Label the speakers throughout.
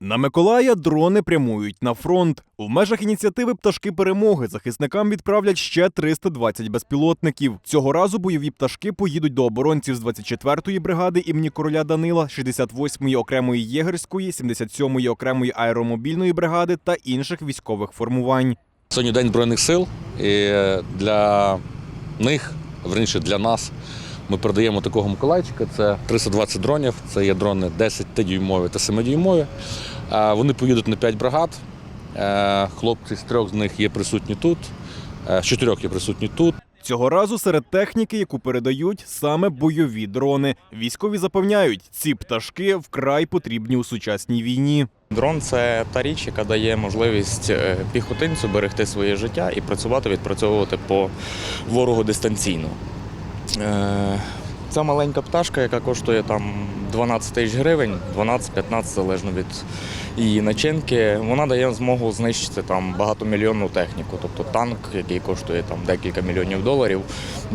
Speaker 1: На Миколая дрони прямують на фронт. В межах ініціативи пташки перемоги захисникам відправлять ще 320 безпілотників. Цього разу бойові пташки поїдуть до оборонців з 24-ї бригади імені короля Данила, 68-ї окремої єгерської, 77-ї окремої аеромобільної бригади та інших військових формувань.
Speaker 2: Сьогодні День Збройних сил, і для них, верніше для нас, ми передаємо такого Миколайчика. Це 320 дронів, це є дрони 10-дюймові та 7-дюймові. Е, Вони поїдуть на 5 бригад. Е, Хлопці з трьох з них є присутні тут, е, з чотирьох є присутні тут.
Speaker 1: Цього разу серед техніки, яку передають, саме бойові дрони. Військові запевняють, ці пташки вкрай потрібні у сучасній війні.
Speaker 3: Дрон це та річ, яка дає можливість е, піхотинцю берегти своє життя і працювати, відпрацьовувати по ворогу дистанційно. Е, Ця маленька пташка, яка коштує там 12 тисяч гривень, 12-15 залежно від її начинки, вона дає змогу знищити там багатомільйонну техніку. Тобто танк, який коштує там декілька мільйонів доларів,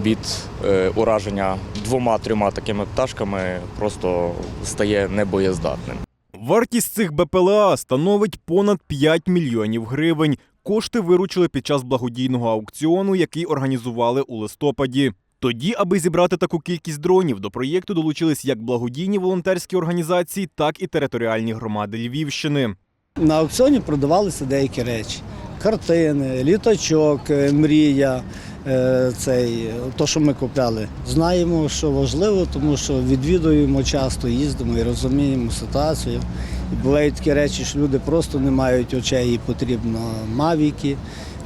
Speaker 3: від е, ураження двома-трьома такими пташками просто стає небоєздатним.
Speaker 1: Вартість цих БПЛА становить понад 5 мільйонів гривень. Кошти виручили під час благодійного аукціону, який організували у листопаді. Тоді, аби зібрати таку кількість дронів, до проєкту долучились як благодійні волонтерські організації, так і територіальні громади Львівщини.
Speaker 4: На аукціоні продавалися деякі речі: картини, літачок, е, мрія. е, Цей, то, що ми купляли. Знаємо, що важливо, тому що відвідуємо часто, їздимо і розуміємо ситуацію. І бувають такі речі, що люди просто не мають очей і потрібно мавіки,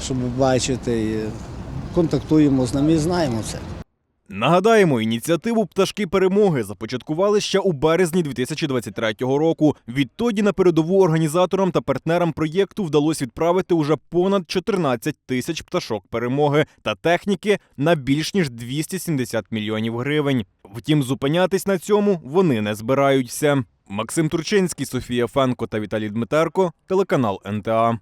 Speaker 4: щоб бачити. Контактуємо з ними і знаємо це.
Speaker 1: Нагадаємо, ініціативу Пташки перемоги започаткували ще у березні 2023 року. Відтоді на передову організаторам та партнерам проєкту вдалося відправити уже понад 14 тисяч пташок перемоги та техніки на більш ніж 270 мільйонів гривень. Втім, зупинятись на цьому вони не збираються. Максим Турчинський, Софія Фенко та Віталій Дмитерко, телеканал НТА.